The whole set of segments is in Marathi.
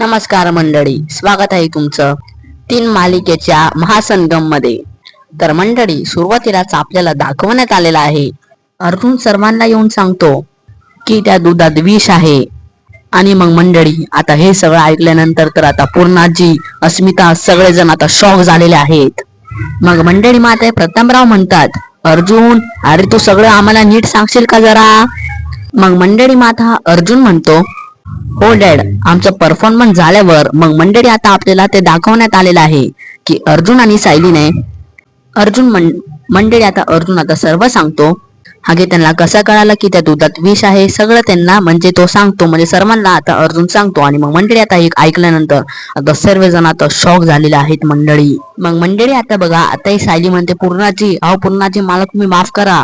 नमस्कार मंडळी स्वागत आहे तुमचं तीन मालिकेच्या महासंगममध्ये तर मंडळी सुरुवातीलाच आपल्याला दाखवण्यात आलेला आहे. अर्जुन सर्वांना येऊन सांगतो की त्या दुधात विष आहे. आणि मग मंडळी आता हे सगळं ऐकल्यानंतर तर आता पूर्णाजी अस्मिता सगळेजण आता शॉक झालेले आहेत. मग मंडळी माते प्रतापराव म्हणतात अर्जुन अरे तू सगळं आम्हाला नीट सांगशील का जरा? मग मंडळी माता अर्जुन म्हणतो हो डॅड. आमचं परफॉर्मन्स झाल्यावर मग मंडळी आता आपल्याला ते दाखवण्यात आलेलं आहे की अर्जुन आणि सायलीने अर्जुन मंडळी आता अर्जुन आता सर्व सांगतो. हागे त्यांना कसं कळालं की त्या दुधात विष आहे सगळं त्यांना म्हणजे तो सांगतो म्हणजे सर्वांना आता अर्जुन सांगतो. आणि मग मंडळी आता एक ऐकल्यानंतर आता सर्वजण आता शॉक झालेले आहेत मंडळी. मग मंडळी आता बघा आता ही सायली म्हणते पूर्णाची अहो पूर्णाची मला तुम्ही माफ करा.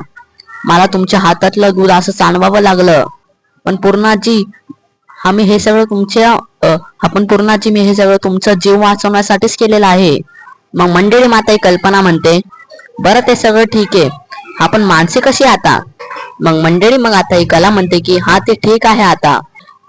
मला तुमच्या हातातलं दूध असं चालवावं लागलं. पण पूर्णाची आम्ही हे सगळं तुमच्या आपण पूर्णाची मी हे सगळं तुमचं जीव वाचवण्यासाठीच केलेलं आहे. मग मंडळी माता ही कल्पना म्हणते बरं ते सगळं ठीक आहे. आपण माणसे कशी आता? मग मंडळी मग आता ही कला म्हणते की हा ते ठीक आहे आता.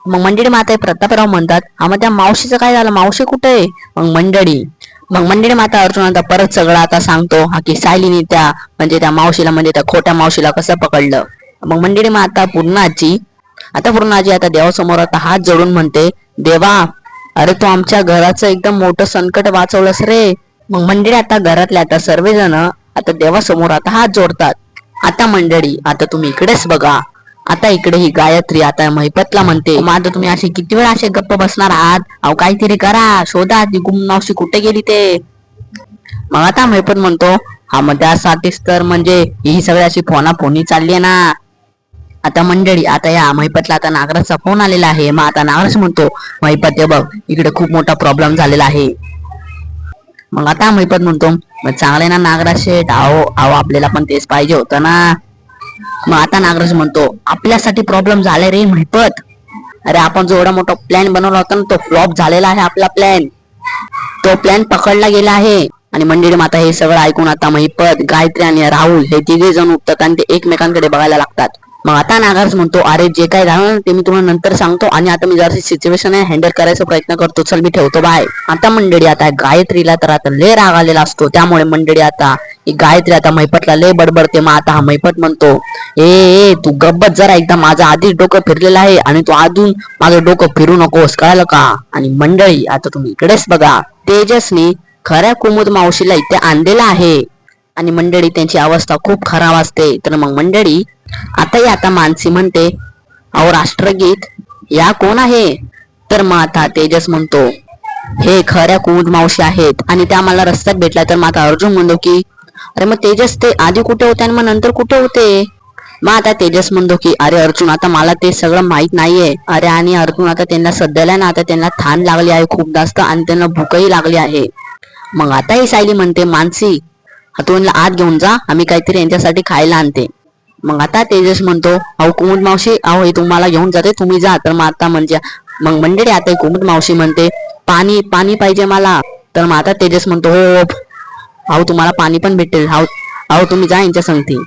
मग मंडळी माता प्रतापराव म्हणतात हा मग त्या मावशीचं काय झालं? मावशी कुठे आहे? मग मंडळी मग मंडळी माता अर्जुनाचा परत सगळं आता सांगतो हा की सायलीने त्या म्हणजे त्या मावशीला म्हणजे त्या खोट्या मावशीला कसं पकडलं? मग मंडळी माता पूर्णाची आता पूर्णाजी आता देवासमोर आता हात जोडून म्हणते देवा अरे तू आमच्या घराचं एकदम मोठं संकट वाचवलंस रे. मग मंडळी आता घरातले आता सर्वजण आता देवासमोर आता हात जोडतात. आता मंडळी आता तुम्ही इकडेच बघा. आता इकडे ही गायत्री आता महिपतला म्हणते मग आता तुम्ही असे किती वेळा असे गप्प बसणार आहात? अहो काहीतरी करा. शोधा ती गुमनावशी कुठे गेली ते. मग आता महिपत म्हणतो हा मग त्यासाठीच तर म्हणजे ही सगळी अशी फोनाफोनी चालली आहे ना. आता मंडळी आता या महिपतला आता नागराजचा फोन आलेला आहे. मग आता नागराज म्हणतो महिपत हे बघ इकडे खूप मोठा प्रॉब्लेम झालेला आहे. मग आता महिपत म्हणतो चांगले ना नागराज शेठ? आहो आहो आपल्याला पण तेच पाहिजे होतं ना. मग आता नागराज म्हणतो आपल्यासाठी प्रॉब्लेम झाले रे महिपत. अरे आपण जो एवढा मोठा प्लॅन बनवला होता ना तो फ्लॉप झालेला आहे आपला प्लॅन तो प्लॅन पकडला गेला आहे. आणि मंडळी माता हे सगळं ऐकून आता महिपत गायत्री आणि राहुल हे तिघे जण उठतात आणि ते एकमेकांकडे बघायला लागतात. मग आता नागार्स म्हणतो अरे जे काय झालं ते मी तुम्हाला नंतर सांगतो आणि आता मी जराशी सिच्युएशन आहे हँडल करायचा प्रयत्न करतो. चल मी ठेवतो. बाय आता मंडळी आता गायत्रीला तर आता लय राग आलेला असतो. त्यामुळे मंडळी आता गायत्री आता मैपटला लय बडबडते. मग आता हा मैपट म्हणतो ए ए तू गब्बत जरा एकदा माझं आधीच डोकं फिरलेलं आहे आणि तू अजून माझं डोकं फिरू नकोस. कळालं का? आणि मंडळी आता तुम्ही इकडेच बघा. तेजसने खऱ्या कुमुद मावशीला इथे आणलेलं आहे. आणि मंडळी त्यांची अवस्था खूप खराब असते. तर मग मंडळी आताही आता मानसी म्हणते अहो राष्ट्रगीत या कोण आहे? तर मग आता तेजस म्हणतो हे खऱ्या कुमुद मावशी आहेत आणि त्या मला रस्त्यात भेटल्या तर मग आता अर्जुन म्हणतो की अरे मग तेजस ते आधी कुठे होते आणि मग नंतर कुठे होते? मग आता तेजस म्हणतो की अरे अर्जुन आता मला ते सगळं माहीत नाहीये. अरे आणि अर्जुन आता त्यांना सध्याला ना आता त्यांना थान लागली आहे खूप जास्त आणि त्यांना भूकही लागली आहे. मग आता ही सायली म्हणते मानसी हा तू आत घेऊन जा आम्ही काहीतरी यांच्यासाठी खायला आणते. मग आता तेजस म्हणतो अहो कुमुद मावशी अहो हे तुम्हाला घेऊन जाते तुम्ही जा. तर मग आता म्हणजे मग मंडळी आता कुमुद मावशी म्हणते पाणी पाणी पाहिजे मला. तर मग आता तेजस म्हणतो हो, हो अहो तुम्हाला पाणी पण भेटेल. अहो अहो तुम्ही जा यांच्या संगती.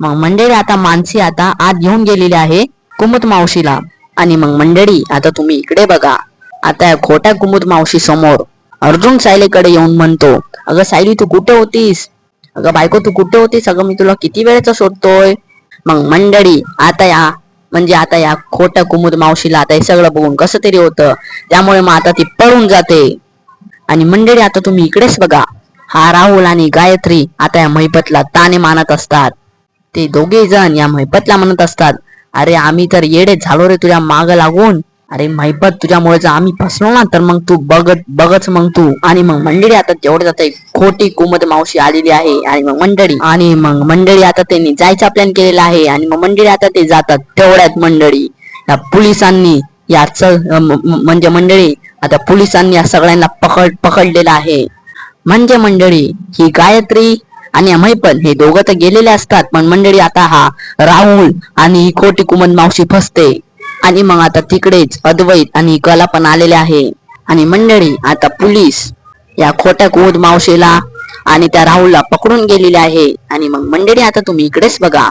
मग मंडळी आता मानसी आता आत घेऊन गेलेली आहे कुमुद मावशीला. आणि मग मंडळी आता तुम्ही इकडे बघा. आता या खोट्या कुमुद मावशी समोर अर्जुन सायलीकडे येऊन म्हणतो अगं सायली तू कुठे होतीस? अगं बायको तू कुठे होतीस? अगं मी तुला किती वेळेचा शोधतोय? मग मंडळी आता या म्हणजे आता या खोट्या कुमुद मावशीला आता हे सगळं बघून कसं तरी होतं. त्यामुळे मग आता ती पळून जाते. आणि मंडळी आता तुम्ही इकडेच बघा. हा राहुल आणि गायत्री आता या महिपतला ताने मानत असतात. ते दोघे जण या महिपतला म्हणत असतात अरे आम्ही तर येडे झालो रे तुझ्या माग लागून. अरे महिपत तुझ्यामुळे जर आम्ही फसलो ना तर मग तू बघत बघच मग तू. आणि मग मंडळी आता तेवढे जाते खोटी कुमत मावशी आलेली आहे. आणि मग मंडळी. आणि मग मंडळी आता त्यांनी जायचा प्लॅन केलेला आहे. आणि मग मंडळी आता ते जातात तेवढ्यात मंडळी. या पोलिसांनी या म्हणजे मंडळी आता पोलिसांनी या सगळ्यांना पकड पकडलेलं आहे. म्हणजे मंडळी ही गायत्री आणि अमयपण हे दोघं तर गेलेले असतात. पण मंडळी आता हा राहुल आणि ही खोटी कुमत मावशी फसते. आणि मग आता तिकडेच अद्वैत आणि कला पण आलेले आहे. आणि मंडळी आता पोलीस या खोट्या कुमुद मावशीला आणि त्या राहुलला पकडून गेलेले आहे. आणि मग मंडळी आता तुम्ही इकडेच बघा.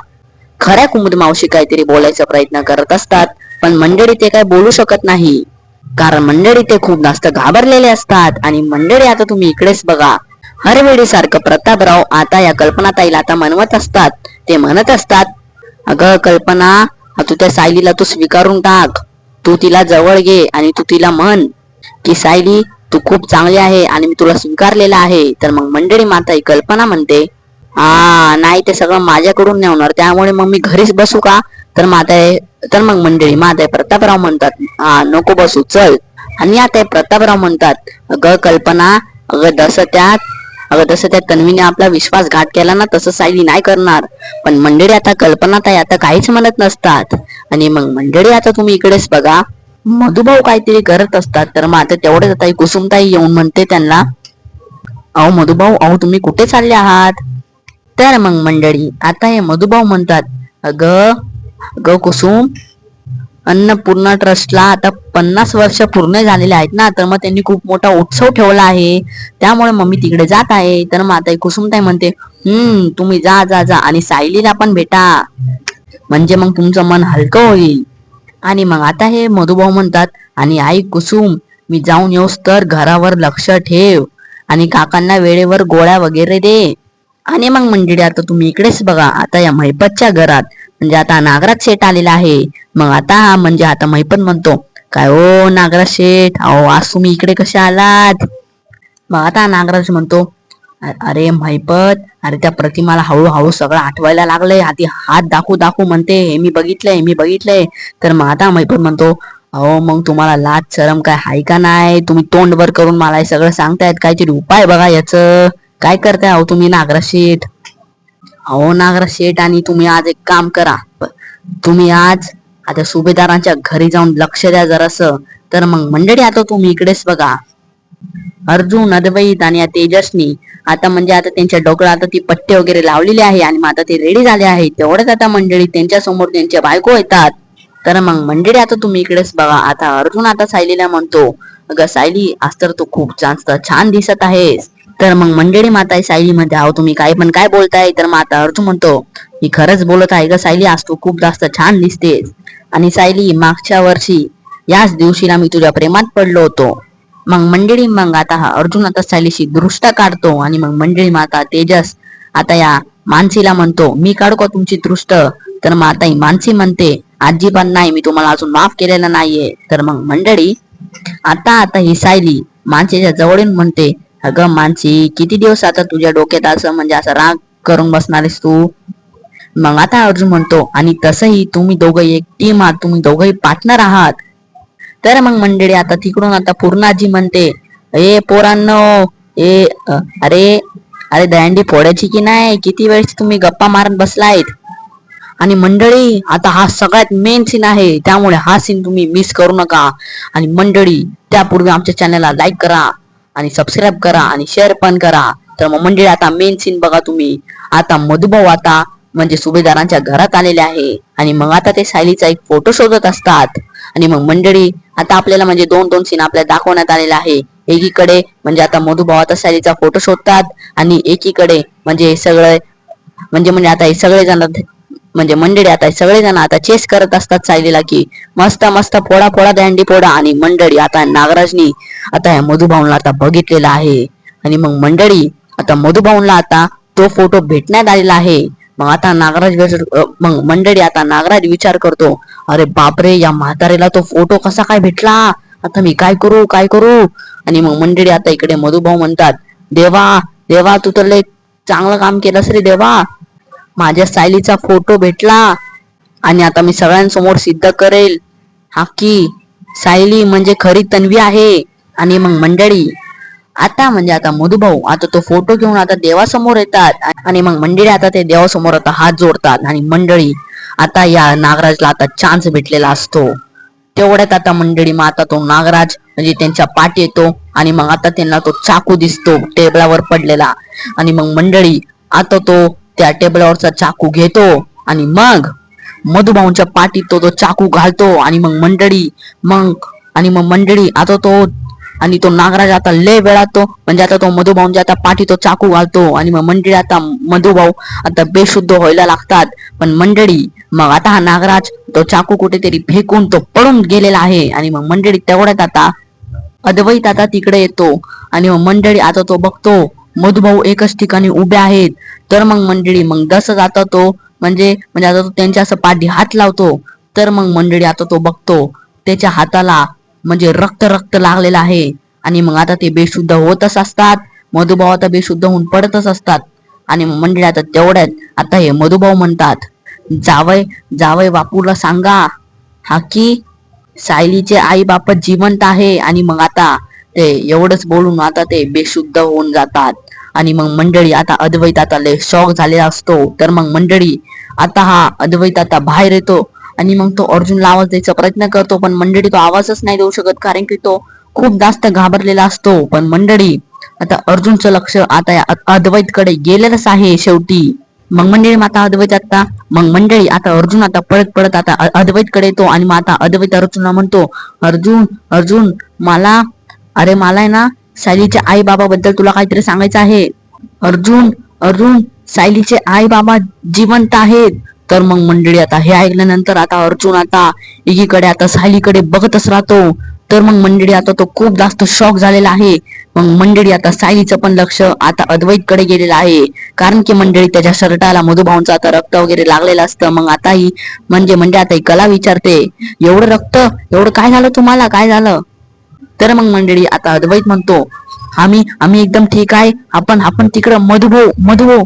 खऱ्या कुमुद मावशी काहीतरी बोलायचा प्रयत्न करत असतात पण मंडळी ते काय बोलू शकत नाही. कारण मंडळी ते खूप जास्त घाबरलेले असतात. आणि मंडळी आता तुम्ही इकडेच बघा. हर वेळी सारखं प्रतापराव आता या कल्पनाताईला आता म्हणवत असतात. ते म्हणत असतात अगं कल्पना तू त्या सायलीला तू स्वीकारून टाक. तू तिला जवळ घे आणि तू तिला म्हण की सायली तू खूप चांगली आहे आणि मी तुला स्वीकारलेला आहे. तर मग मंडळी माता ही कल्पना म्हणते हा नाही ते सगळं माझ्याकडून नाही होणार. त्यामुळे मग मी घरीच बसू का? तर माता तर मग मंडळी माता प्रतापराव म्हणतात हा नको बसू चल. आणि आता हे प्रतापराव म्हणतात अगं कल्पना अगं जसं त्यात अगं तसं त्या तन्वीने आपला विश्वासघात केला ना तसं सायली नाही करणार. पण मंडळी आता कल्पना ताई आता काहीच म्हणत नसतात. आणि मग मंडळी आता तुम्ही इकडेच बघा. मधुभाऊ काहीतरी करत असतात तर मग आता तेवढेच आता कुसुमताई येऊन म्हणते त्यांना अहो मधुभाऊ अहो तुम्ही कुठे चालले आहात? तर मग मंडळी आता हे मधुभाऊ म्हणतात अग अगं कुसुम अन्नपूर्णा ट्रस्टला आता पन्नास वर्ष पूर्ण झालेले आहेत ना तर मग त्यांनी खूप मोठा उत्सव ठेवला आहे. त्यामुळे मम्मी तिकडे जात आहे. तर मग आता कुसुमताई म्हणते हम्म तुम्ही जा जा जा आणि सायलीला पण भेटा. म्हणजे मग तुमचं मन हलकं होईल. आणि मग आता हे मधुभाऊ म्हणतात आणि आई कुसुम मी जाऊन येऊस तर घरावर लक्ष ठेव आणि काकांना वेळेवर गोळ्या वगैरे दे. आणि मग मंडळी आता तुम्ही इकडेच बघा आता या महिपतच्या घरात म्हणजे आता नागराज शेठ आलेला आहे. मग आता हा म्हणजे आता महिपत म्हणतो काय ओ नागराज शेठ? अहो आज तुम्ही इकडे कसे आलात? मग आता नागराज म्हणतो अरे महिपत अरे त्या प्रतिमाला हळूहळू सगळं आठवायला लागलंय आधी हात दाखवू दाखवू म्हणते हे मी बघितलंय मी बघितलंय. तर मग आता महिपत म्हणतो अहो मग तुम्हाला लाज शरम काय हाय का नाही? तुम्ही तोंड वर करून मला हे सगळं सांगतायत काहीतरी उपाय बघा याचं. काय करताय अहो तुम्ही नागराज शेठ? अहो नागराज शेठ आणि तुम्ही आज एक काम करा. तुम्ही आज आता सुभेदारांच्या घरी जाऊन लक्ष द्या जरासं. तर मग मंडळी आता तुम्ही इकडेच बघा. अर्जुन अद्वैत आणि तेजस्वी. तेजसनी आता म्हणजे आता त्यांच्या डोक्याला आता ती पट्टे वगैरे लावलेली आहे आणि मग आता ते रेडी झाले आहे. तेवढ्याच आता मंडळी त्यांच्यासमोर त्यांच्या बायको येतात. तर मग मंडळी आता तुम्ही इकडेच बघा. आता अर्जुन आता सायलीला म्हणतो अगं सायली आज तर तू खूप जास्त छान दिसत आहेस. तर मग मंडळी माता सायलीमध्ये सायली आहो तुम्ही काय पण काय बोलताय? तर माता अर्जुन म्हणतो मी खरंच बोलत आहे ग सायली आज तू खूप जास्त छान दिसतेस. आणि सायली मागच्या वर्षी याच दिवशीला मी तुझ्या प्रेमात पडलो होतो. मग मंडळी मग आता हा अर्जुन आता सायलीशी दृष्ट काढतो आणि मग मंडळी माता तेजस आता या मानसीला म्हणतो मी काढको तुमची दृष्ट? तर मग आता ही मानसी म्हणते आजी पण नाही मी तुम्हाला अजून माफ केलेलं नाहीये. तर मग मंडळी आता आता ही सायली मानसीच्या जवळून म्हणते अगं मानसी किती दिवस आता तुझ्या डोक्यात असं म्हणजे असं राग करून बसणारेस तू? मग आता अर्जुन म्हणतो आणि तसंही तुम्ही दोघं एक टीम आहात तुम्ही दोघंही पार्टनर आहात. तर मग मंडळी आता तिकडून आता पूर्णाजी म्हणते ए पोरांनो ए अरे अरे दयांडी फोडायची की नाही? किती वेळची तुम्ही गप्पा मारत बसलायत? आणि मंडळी आता हा सगळ्यात मेन सीन आहे त्यामुळे हा सीन तुम्ही मिस करू नका. आणि मंडळी त्यापूर्वी आमच्या चॅनलला लाईक करा. आणि सबस्क्राईब करा आणि शेअर पण करा. तर मग मंडळी आता मेन सीन बघा तुम्ही. आता मधुभाऊ आता म्हणजे सुभेदारांच्या घरात आलेले आहे. आणि मग आता ते सायलीचा एक फोटो शोधत असतात. आणि मग मंडळी आता आपल्याला म्हणजे दोन दोन सीन आपल्याला दाखवण्यात आलेला आहे. एकीकडे म्हणजे आता मधुभाऊ आता सायलीचा फोटो शोधतात. आणि एकीकडे म्हणजे हे सगळे म्हणजे म्हणजे आता हे सगळे जण म्हणजे मंडळी आता सगळेजण आता चेस करत असतात सायलीला की मस्त मस्त पोडा पोडा दांडी पोडा आणि मंडळी आता नागराजनी आता या मधुभाऊला आता बघितलेला आहे. आणि मग मंडळी आता मधुभाऊला आता तो फोटो भेटण्यात आलेला आहे. मग आता नागराज मग मंडळी आता नागराज विचार करतो अरे बापरे या म्हातारेला तो फोटो कसा काय भेटला? आता मी काय करू काय करू? आणि मग मंडळी आता इकडे मधुभाऊ म्हणतात देवा देवा तू तर लय चांगलं काम केलंस रे देवा. माझ्या सायलीचा फोटो भेटला आणि आता मी सगळ्यांसमोर सिद्ध करेल. हा की सायली म्हणजे खरी तन्वी आहे आणि मग मंडळी. आता म्हणजे आता मधुभाऊ आता तो फोटो घेऊन आता देवासमोर येतात आणि मग मंडळी आता ते देवासमोर आता हात जोडतात आणि मंडळी आता या नागराजला आता चान्स भेटलेला असतो. तेवढ्यात आता मंडळी मग आता तो नागराज म्हणजे त्यांच्या पाठ येतो आणि मग आता त्यांना तो चाकू दिसतो टेबलावर पडलेला. आणि मग मंडळी आता तो त्या टेबलावरचा चाकू घेतो आणि मग मधुभाऊंच्या पाठीत तो तो चाकू घालतो आणि मग मंडळी मग आणि मग मंडळी आता तो आणि तो नागराज आता लय वेळा तो म्हणजे आता तो मधुभाऊंच्या आता पाठी तो चाकू घालतो आणि मग मंडळी आता मधुभाऊ आता बेशुद्ध व्हायला लागतात. पण मंडळी मग आता हा नागराज तो चाकू कुठेतरी फेकून तो पळून गेलेला आहे आणि मग मंडळी तेवढ्यात आता अद्वैत आता तिकडे येतो आणि मग मंडळी आता तो बघतो मधुभाऊ एकच ठिकाणी उभे आहेत. तर मग मंडळी मग जसं जाता तो म्हणजे म्हणजे आता तो त्यांच्या असं पाठी हात लावतो तर मग मंडळी आता तो बघतो त्याच्या हाताला म्हणजे रक्त रक्त लागलेलं आहे. आणि मग आता ते बेशुद्ध होतच असतात. मधुभाऊ आता बेशुद्ध होऊन पडतच असतात. आणि मंडळी आता तेवढ्यात आता हे मधुभाऊ म्हणतात जावय जावय बापूला सांगा हा की सायलीचे आई बाप जिवंत आहे. आणि मग आता ते एवढंच बोलून आता ते बेशुद्ध होऊन जातात. आणि मग मंडळी आता अद्वैत आता लय शॉक झालेला असतो. तर मग मंडळी आता हा अद्वैत आता बाहेर येतो. आणि मग तो अर्जुनला आवाज द्यायचा प्रयत्न करतो. पण मंडळी तो आवाजच नाही देऊ शकत कारण की तो खूप जास्त घाबरलेला असतो. पण मंडळी आता अर्जुनचं लक्ष आता या अद्वैत कडे गेलेलंच आहे शेवटी. मग मंडळी माता अद्वैत आता मग मंडळी आता अर्जुन आता पळत पळत आता अद्वैत कडे येतो. आणि मग आता अद्वैत अर्जुनला म्हणतो अर्जुन अर्जुन मला अरे मला आहे ना सायलीच्या आई बाबाबद्दल तुला काहीतरी सांगायचं आहे. अर्जुन अर्जुन सायलीचे आई बाबा जिवंत आहेत. तर मग मंडळी आता हे ऐकल्यानंतर आता अर्जुन आता एकीकडे आता सायलीकडे बघतच राहतो. तर मग मंडळी आता तो खूप जास्त शॉक झालेला आहे. मग मंडळी आता सायलीचं पण लक्ष आता अद्वैत कडे गेलेलं आहे. कारण की मंडळी त्याच्या शर्टाला मधुभाऊंचं आता रक्त वगैरे लागलेलं असतं. मग आता ही म्हणजे म्हणजे आता ही कला विचारते. एवढं रक्त एवढं काय झालं तुम्हाला? काय झालं? तर मग मंडळी आता अद्वैत म्हणतो आम्ही आम्ही एकदम ठीक आहे. आपण आपण तिकडं मधुभाऊ मधुभाऊ.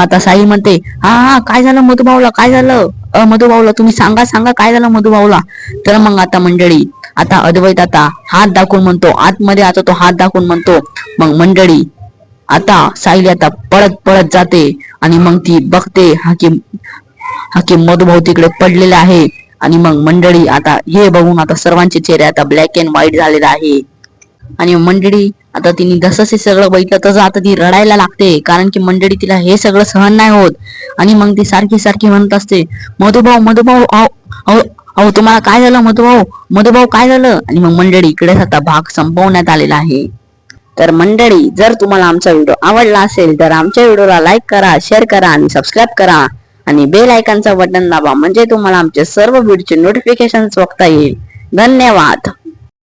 आता साई म्हणते हा हा काय झालं मधुभाऊला काय झालं? अ मधुभाऊला तुम्ही सांगा सांगा काय झालं मधुभाऊला? तर मग आता मंडळी आता अद्वैत आता हात दाखवून म्हणतो आतमध्ये आता तो हात दाखवून म्हणतो मग मंडळी आता साईली आता पळत पळत जाते आणि मग ती बघते हा की हा की मधुभाऊ तिकडे पडलेले आहे. आणि मग मंडळी आता हे बघून आता सर्वांचे चेहरे आता ब्लॅक अँड व्हाईट झालेले आहे आणि मंडळी आता तिने जसं सगळं बघितलं तसं आता ती रडायला लागते. कारण की मंडळी तिला हे सगळं सहन नाही होत. आणि मग ती सारखी सारखी म्हणत असते मधुभाऊ मधुभाऊ अहो अहो तुम्हाला काय झालं मधुभाऊ? मधुभाऊ काय झालं? आणि मग मंडळी इकडेच आता भाग संपवण्यात आलेला आहे. तर मंडळी जर तुम्हाला आमचा व्हिडिओ आवडला असेल तर आमच्या व्हिडिओला लाईक करा शेअर करा आणि सबस्क्राईब करा. आणि बेल आयकॉनचा बटन दाबा म्हणजे तुम्हाला आमचे सर्व व्हिडिओचे नोटिफिकेशन बघता येईल. धन्यवाद.